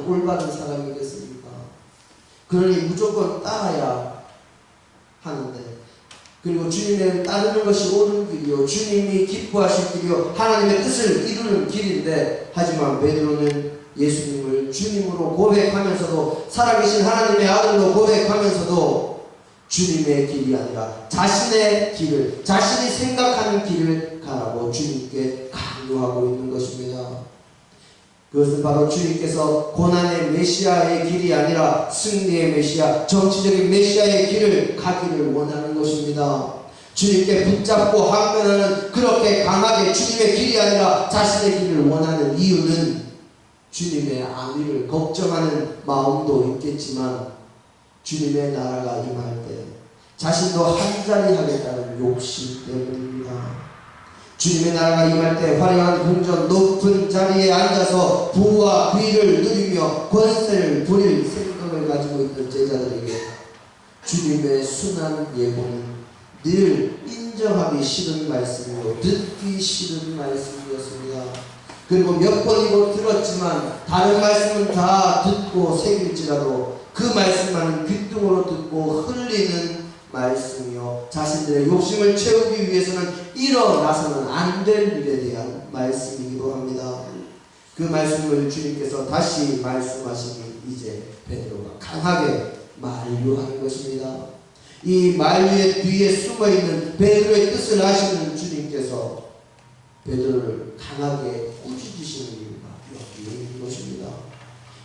안 올바른 사람이겠습니까? 그러니 무조건 따라야 하는데 그리고 주님을 따르는 것이 옳은 길이요 주님이 기뻐하실 길이요 하나님의 뜻을 이루는 길인데 하지만 베드로는 예수님을 주님으로 고백하면서도 살아계신 하나님의 아들로 고백하면서도 주님의 길이 아니라 자신의 길을 자신이 생각하는 길을 가라고 주님께 강요하고 있는 것입니다. 그것은 바로 주님께서 고난의 메시아의 길이 아니라 승리의 메시아, 정치적인 메시아의 길을 가기를 원하는 것입니다. 주님께 붙잡고 항변하는 그렇게 강하게 주님의 길이 아니라 자신의 길을 원하는 이유는 주님의 안위를 걱정하는 마음도 있겠지만 주님의 나라가 임할 때 자신도 한자리 하겠다는 욕심 때문입니다. 주님의 나라가 임할 때 화려한 궁전 높은 자리에 앉아서 부와 귀를 누리며 권세를 부릴 생각을 가지고 있던 제자들에게 주님의 순한 예고는 늘 인정하기 싫은 말씀이고 듣기 싫은 말씀이었습니다. 그리고 몇 번이고 들었지만 다른 말씀은 다 듣고 새길지라도 그 말씀만은 귀뚱으로 듣고 흘리는 말씀이요. 자신들의 욕심을 채우기 위해서는 일어나서는 안 될 일에 대한 말씀이기도 합니다. 그 말씀을 주님께서 다시 말씀하시니 이제 베드로가 강하게 만류하는 것입니다. 이 만류의 뒤에 숨어 있는 베드로의 뜻을 아시는 주님께서 베드로를 강하게 꾸짖으시는 이유가 여기에 있는 것입니다.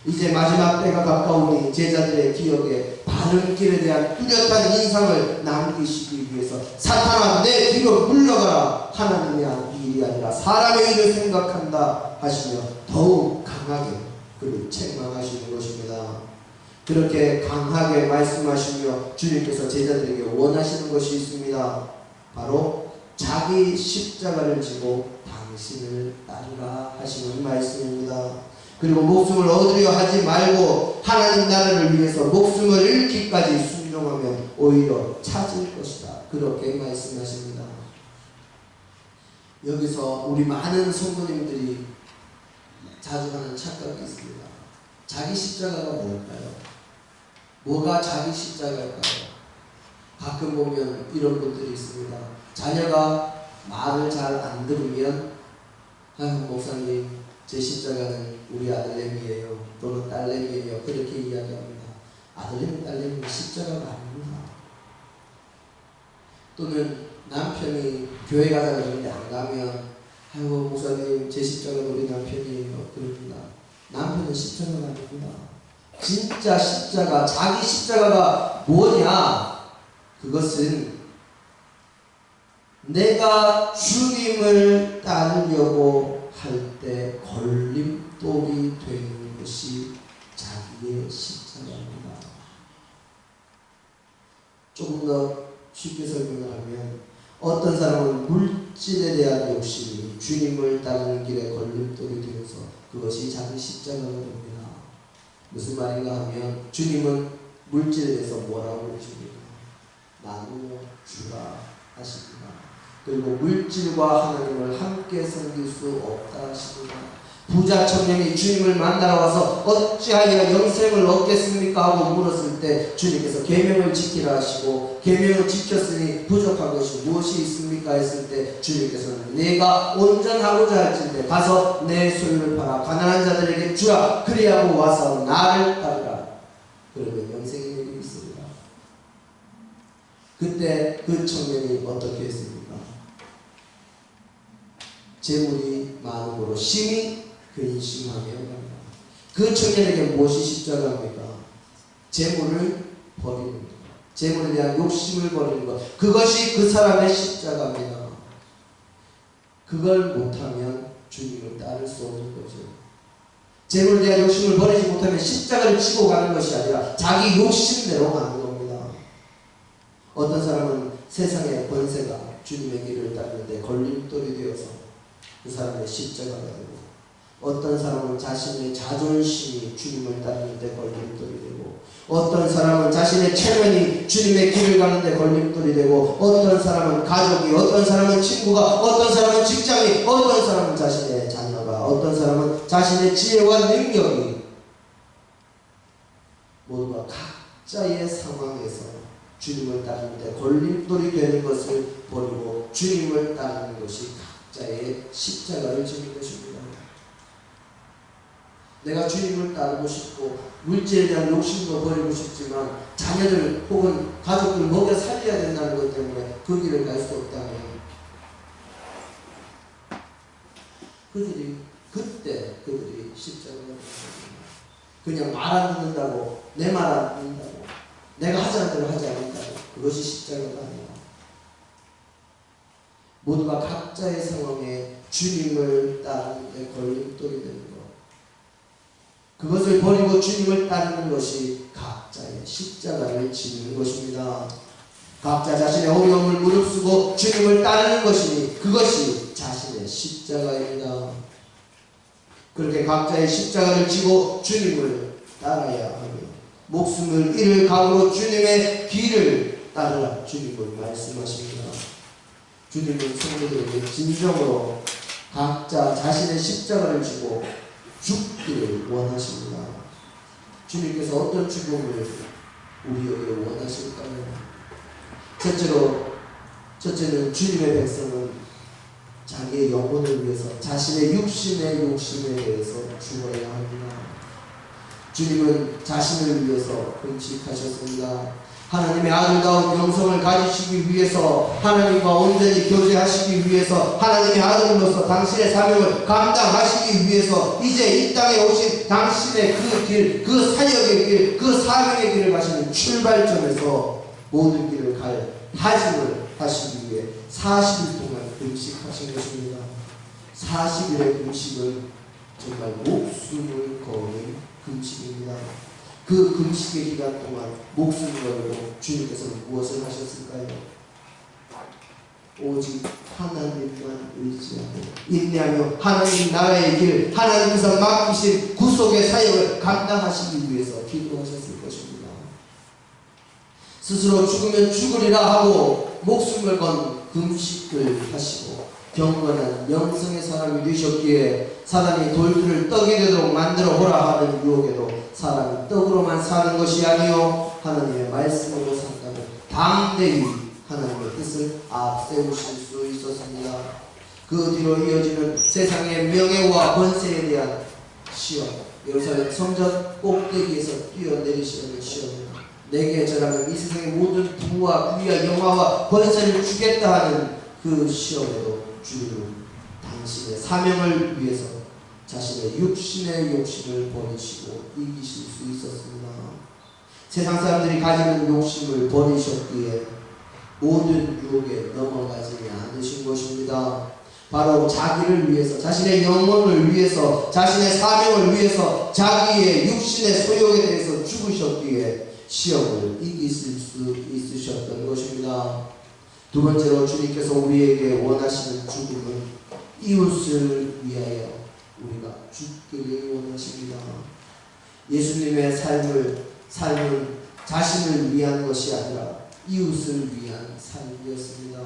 이제 마지막 때가 가까우니 제자들의 기억에 바른 길에 대한 뚜렷한 인상을 남기시기 위해서 사탄아 내 뒤로 물러가라 하나님의 일이 아니라 사람의 일을 생각한다 하시며 더욱 강하게 그를 책망하시는 것입니다. 그렇게 강하게 말씀하시며 주님께서 제자들에게 원하시는 것이 있습니다. 바로 자기 십자가를 지고 당신을 따르라 하시는 말씀입니다. 그리고 목숨을 얻으려 하지 말고 하나님 나라를 위해서 목숨을 잃기까지 순종하면 오히려 찾을 것이다. 그렇게 말씀하십니다. 여기서 우리 많은 성도님들이 자주 하는 착각이 있습니다. 자기 십자가가 뭘까요? 뭐가 자기 십자가일까요? 가끔 보면 이런 분들이 있습니다. 자녀가 말을 잘 안 들으면 아 목사님 제 십자가는 우리 아들내미예요 또는 딸내미예요 그렇게 이야기합니다. 아들내미 딸내미 십자가가 아닙니다. 또는 남편이 교회 가자 그러는데 안 가면 아이고 목사님 제 십자가는 우리 남편이에요 그럽니다. 남편은 십자가가 아닙니다. 진짜 십자가 자기 십자가가 뭐냐 그것은 내가 주님을 따르려고 할 때 걸림돌이 되는 것이 자기의 십자가입니다. 조금 더 쉽게 설명을 하면 어떤 사람은 물질에 대한 욕심이 주님을 따르는 길에 걸림돌이 되어서 그것이 자기 십자가가 됩니다. 무슨 말인가 하면 주님은 물질에 대해서 뭐라고 그러십니까? 나누어 주라 하십니다. 그리고 물질과 하나님을 함께 섬길 수 없다 하십니다. 부자 청년이 주님을 만나러 와서 어찌하여 영생을 얻겠습니까 하고 물었을 때 주님께서 계명을 지키라 하시고 계명을 지켰으니 부족한 것이 무엇이 있습니까 했을 때 주님께서는 내가 온전하고자 할진대 가서 내 소유를 팔아 가난한 자들에게 주라 그리하고 와서 나를 따르라 그러면 영생이 내게 있습니다. 그때 그 청년이 어떻게 했습니까? 재물이 많음으로 심히 근심하며. 그 청년에게 무엇이 십자가입니까? 재물을 버리는 것. 재물에 대한 욕심을 버리는 것. 그것이 그 사람의 십자가입니다. 그걸 못하면 주님을 따를 수 없는 거죠. 재물에 대한 욕심을 버리지 못하면 십자가를 치고 가는 것이 아니라 자기 욕심대로 가는 겁니다. 어떤 사람은 세상의 권세가 주님의 길을 따르는데 걸림돌이 되어서 그 사람의 십자가가 되고 어떤 사람은 자신의 자존심이 주님을 따르는데 걸림돌이 되고 어떤 사람은 자신의 체면이 주님의 길을 가는데 걸림돌이 되고 어떤 사람은 가족이 어떤 사람은 친구가 어떤 사람은 직장이 어떤 사람은 자신의 자녀가 어떤 사람은 자신의 지혜와 능력이 모두가 각자의 상황에서 주님을 따르는데 걸림돌이 되는 것을 버리고 주님을 따르는 것이 각 자의 십자가를 지는 것입니다. 내가 주님을 따르고 싶고 물질에 대한 욕심도 버리고 싶지만 자녀들 혹은 가족들 먹여 살려야 된다는 것 때문에 그 길을 갈 수 없다면 그들이 그때 그들이 십자가를 그냥 말 안 듣는다고 내 말 안 듣는다고 내가 하자는 대로 하지 않는다고 그것이 십자가가 아니야. 모두가 각자의 상황에 주님을 따르는데 걸림돌이 되는 것. 그것을 버리고 주님을 따르는 것이 각자의 십자가를 지는 것입니다. 각자 자신의 어려움을 무릅쓰고 주님을 따르는 것이니 그것이 자신의 십자가입니다. 그렇게 각자의 십자가를 지고 주님을 따라야 하며 목숨을 잃을 각오로 주님의 길을 따르라 주님을 말씀하십니다. 주님은 성도들에게 진정으로 각자 자신의 십자가를 지고 죽기를 원하십니다. 주님께서 어떤 죽음을 우리에게 원하실까요? 첫째로 첫째는 주님의 백성은 자기의 영혼을 위해서 자신의 육신의 욕심에 대해서 죽어야 합니다. 주님은 자신을 위해서 금식하셨습니다. 하나님의 아들다운 영성을 가지시기 위해서 하나님과 온전히 교제하시기 위해서 하나님의 아들로서 당신의 사명을 감당하시기 위해서 이제 이 땅에 오신 당신의 그 길, 그 사역의 길, 그 사명의 길을 가시는 출발점에서 모든 길을 갈 다짐을 하시기 위해 40일 동안 금식하신 것입니다. 40일의 금식은 정말 목숨을 거는 금식입니다. 그 금식의 기간 동안 목숨을 걸고 주님께서는 무엇을 하셨을까요? 오직 하나님만 의지하고 인내하며 하나님 나라의 길, 하나님께서 맡기신 구속의 사역을 감당하시기 위해서 기도하셨을 것입니다. 스스로 죽으면 죽으리라 하고 목숨을 건 금식을 하시고 경건한 영성의 사람이 되셨기에 사람이 돌들을 떡이 되도록 만들어 보라 하는 유혹에도 사람이 떡으로만 사는 것이 아니요 하나님의 말씀으로 산다고 담대히 하나님의 뜻을 앞세우실 수 있었습니다. 그 뒤로 이어지는 세상의 명예와 권세에 대한 시험 예루살렘 성전 꼭대기에서 뛰어내리시는 시험입니다. 내게 전하는 이 세상의 모든 부와 부와 영화와 권세를 주겠다 하는 그 시험에도 주님은 당신의 사명을 위해서 자신의 육신의 욕심을 버리시고 이기실 수 있었습니다. 세상 사람들이 가지는 욕심을 버리셨기에 모든 유혹에 넘어가지 않으신 것입니다. 바로 자기를 위해서, 자신의 영혼을 위해서, 자신의 사명을 위해서, 자기의 육신의 소욕에 대해서 죽으셨기에 시험을 이기실 수 있으셨던 것입니다. 두 번째로 주님께서 우리에게 원하시는 죽음은 이웃을 위하여 우리가 죽기를 원하십니다. 예수님의 삶을 삶은 자신을 위한 것이 아니라 이웃을 위한 삶이었습니다.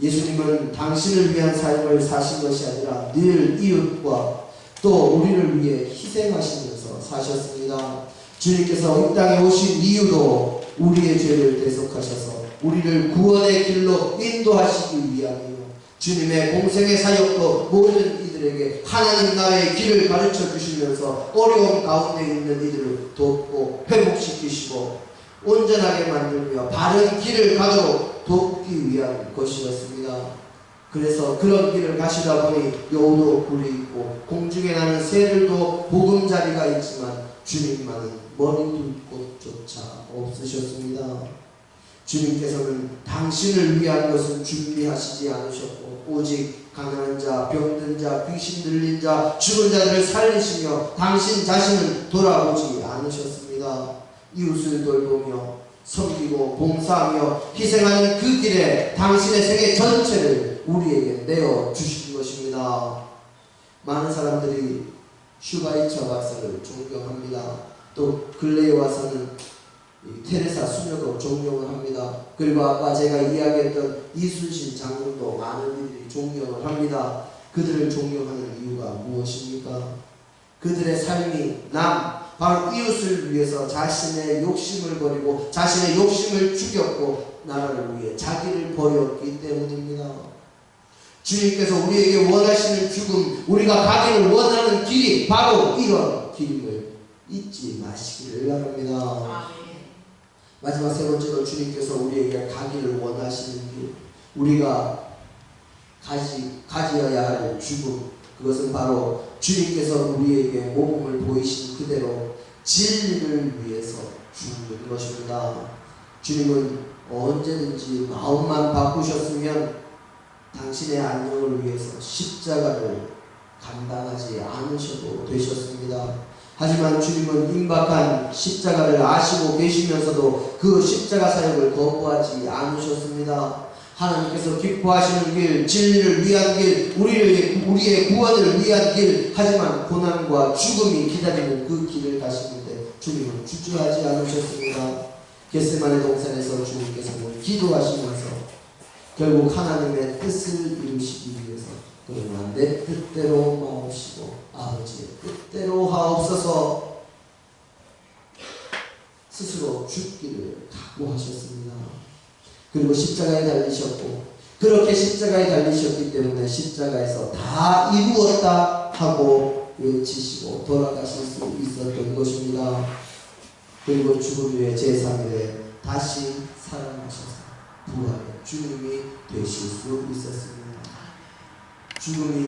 예수님은 당신을 위한 삶을 사신 것이 아니라 늘 이웃과 또 우리를 위해 희생하시면서 사셨습니다. 주님께서 이 땅에 오신 이유도 우리의 죄를 대속하셔서 우리를 구원의 길로 인도하시기 위함이요. 주님의 공생의 사역도 모든 이들에게 하나님 나라의 길을 가르쳐 주시면서 어려움 가운데 있는 이들을 돕고 회복시키시고 온전하게 만들며 바른 길을 가도록 돕기 위한 것이었습니다. 그래서 그런 길을 가시다 보니 여우도 굴이 있고 공중에 나는 새들도 보금자리가 있지만 주님만은 머리 둘 곳조차 없으셨습니다. 주님께서는 당신을 위한 것은 준비하시지 않으셨고 오직 가난한 자, 병든 자, 귀신 들린 자, 죽은 자들을 살리시며 당신 자신은 돌아오지 않으셨습니다. 이웃을 돌보며 섬기고 봉사하며 희생하는 그 길에 당신의 세계 전체를 우리에게 내어 주신 것입니다. 많은 사람들이 슈바이처 박사를 존경합니다. 또 근래에 와서는 테레사 수녀도 존경을 합니다. 그리고 아까 제가 이야기했던 이순신 장군도 많은 이들이 존경을 합니다. 그들을 존경하는 이유가 무엇입니까? 그들의 삶이 남 바로 이웃을 위해서 자신의 욕심을 버리고 자신의 욕심을 죽였고 나라를 위해 자기를 버렸기 때문입니다. 주님께서 우리에게 원하시는 죽음, 우리가 가기를 원하는 길이 바로 이런 길임을 잊지 마시기를 바랍니다. 마지막 세 번째로 주님께서 우리에게 가기를 원하시는 길, 우리가 가지, 가지어야 할 죽음, 그것은 바로 주님께서 우리에게 모범을 보이신 그대로 진리를 위해서 죽는 것입니다. 주님은 언제든지 마음만 바꾸셨으면 당신의 안녕을 위해서 십자가를 감당하지 않으셔도 되셨습니다. 하지만 주님은 임박한 십자가를 아시고 계시면서도 그 십자가 사역을 거부하지 않으셨습니다. 하나님께서 기뻐하시는 길, 진리를 위한 길, 우리의, 우리의 구원을 위한 길, 하지만 고난과 죽음이 기다리는 그 길을 가시는데 주님은 주저하지 않으셨습니다. 겟세만의 동산에서 주님께서는 기도하시면서 결국 하나님의 뜻을 이루시기 위해서 그러나 내 뜻대로 마옵시고 아버지의 뜻대로 하옵소서 스스로 죽기를 각오하셨습니다. 그리고 십자가에 달리셨고 그렇게 십자가에 달리셨기 때문에 십자가에서 다 이루었다 하고 외치시고 돌아가실 수 있었던 것입니다. 그리고 죽음 후에 제3일에 다시 살아나셔서 부활의 주님이 되실 수 있었습니다. 죽음이